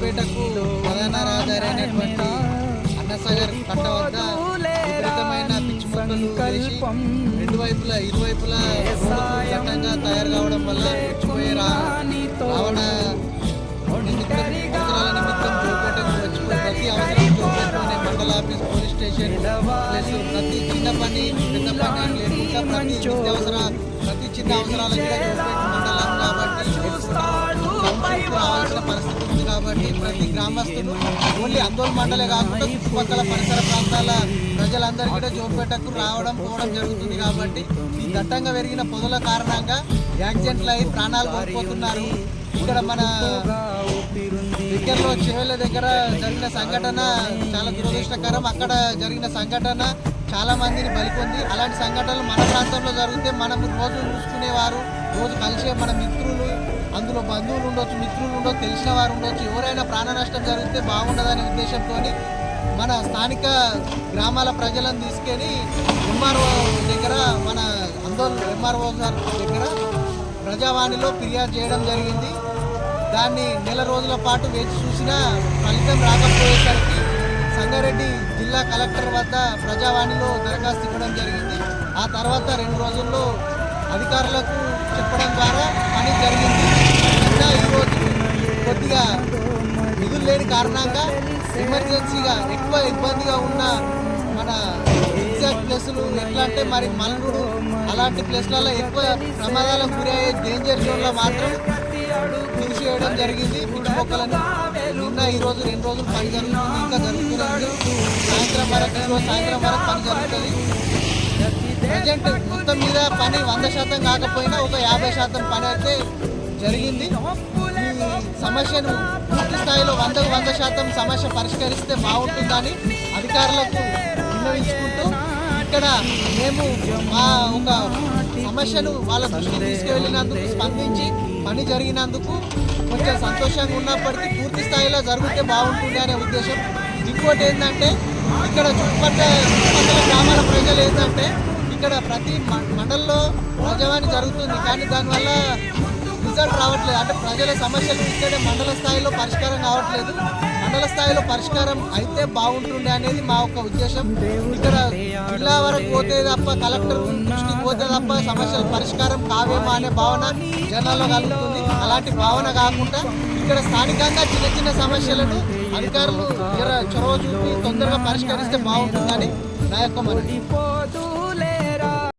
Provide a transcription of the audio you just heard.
జోపేటకు ప్రధాన రహదారి అయినటువంటి అన్నసాగర్ కట్ట వద్ద విపరీతమైన పిచ్చి మొక్కలు వేసి రెండు వైపులా ఇరువైపులా దట్టంగా తయారు కావడం వల్ల వచ్చిపోయే రా రావణ నిమిత్తం అవసరాల నిమిత్తం జోపేటకు వచ్చిపోయి ప్రతి అవసరం జోపేటలోనే మండల ఆఫీస్ పోలీస్ స్టేషన్ ప్లస్ ప్రతి చిన్న పని పెద్ద పని లేకుండా ప్రతి నిత్యావసర చిన్న మండలం కాబట్టి పరిస్థితి కాబట్టి ప్రతి గ్రామస్తులు ఓన్లీ అందోళన మండలే కాకుండా చుట్టుపక్కల పరిసర ప్రాంతాల ప్రజలందరికీ కూడా జోపేటకు రావడం పోవడం జరుగుతుంది కాబట్టి ఈ దట్టంగా పెరిగిన పొదల కారణంగా యాక్సిడెంట్లు అయి ప్రాణాలు కోల్పోతున్నారు. ఇక్కడ మన దగ్గరలో చెవెళ్ళ దగ్గర జరిగిన సంఘటన చాలా దురదృష్టకరం. అక్కడ జరిగిన సంఘటన చాలా మందిని బలికొంది అలాంటి సంఘటనలు మన ప్రాంతంలో జరిగితే మనం రోజు చూసుకునేవారు. రోజు కలిసే మన మిత్రులు అందులో బంధువులు ఉండొచ్చు మిత్రులు ఉండొచ్చు తెలిసిన వారు ఉండొచ్చు. ఎవరైనా ప్రాణ నష్టం జరిగితే బాగుండదనే ఉద్దేశంతో మన స్థానిక గ్రామాల ప్రజలను తీసుకెళ్ళి ఎంఆర్ఓ దగ్గర మన అందోళన ఎంఆర్ఓ గారి దగ్గర ప్రజావాణిలో ఫిర్యాదు చేయడం జరిగింది. దాన్ని నెల రోజుల పాటు వేచి చూసిన ఫలితం రాకపోయేసరికి సంగారెడ్డి జిల్లా కలెక్టర్ వద్ద ప్రజావాణిలో దరఖాస్తు ఇవ్వడం జరిగింది. ఆ తర్వాత రెండు రోజుల్లో అధికారులకు చెప్పడం ద్వారా పని జరిగింది ఇంకా ఈరోజు కొద్దిగా నిధులు లేని కారణంగా ఎమర్జెన్సీగా ఎక్కువ ఇబ్బందిగా ఉన్న మన ఎగ్జాక్ట్ ప్లేసులు ఎట్లా అంటే మరి మలనుడు అలాంటి ప్లేస్లలో ఎక్కువ ప్రమాదాలకు గురయ్యే డేంజర్ జోన్లో మాత్రం తీసివేయడం జరిగింది. పిచ్చి మొక్కలను నిన్న ఈ రోజు రెండు రోజులు పని జరుగుతుంది. ఇంకా జరుగుతుంది సాయంత్రం వరకు ఈరోజు సాయంత్రం వరకు పని జరుగుతుంది. ప్రజెంట్ మొత్తం మీద పని వంద శాతం కాకపోయినా ఒక యాభై శాతం పని అయితే జరిగింది. సమస్యను పూర్తి స్థాయిలో వందకు వంద శాతం సమస్య పరిష్కరిస్తే బాగుంటుందని అధికారులకు విన్నవించుకుంటూ ఇక్కడ మేము మా ఒక సమస్యను వాళ్ళ దృష్టికి తీసుకువెళ్ళినందుకు స్పందించి పని జరిగినందుకు కొంచెం సంతోషంగా ఉన్నప్పటికీ పూర్తి స్థాయిలో జరిగితే బాగుంటుంది అనే ఉద్దేశం. ఇంకోటి ఏంటంటే ఇక్కడ చుట్టుపక్కల చుట్టుపక్కల గ్రామాల ప్రజలు ఏంటంటే ఇక్కడ ప్రతి మ- మండలంలో ప్రజవాణి జరుగుతుంది. కానీ దానివల్ల రిజల్ట్ రావట్లేదు. అంటే ప్రజల సమస్యలు ఇక్కడ మండల స్థాయిలో పరిష్కారం కావట్లేదు. మండల స్థాయిలో పరిష్కారం అయితే బాగుంటుండే అనేది మా యొక్క ఉద్దేశం. ఇక్కడ జిల్లా వరకు పోతే తప్ప కలెక్టర్ దృష్టికి పోతే తప్ప సమస్యల పరిష్కారం కావేమో అనే భావన జనాల్లో కలుగుతుంది. అలాంటి భావన కాకుండా ఇక్కడ స్థానికంగా చిన్న చిన్న సమస్యలను అధికారులు చొరవ చూపి తొందరగా పరిష్కరిస్తే బాగుంటుందని నా యొక్క మనవి.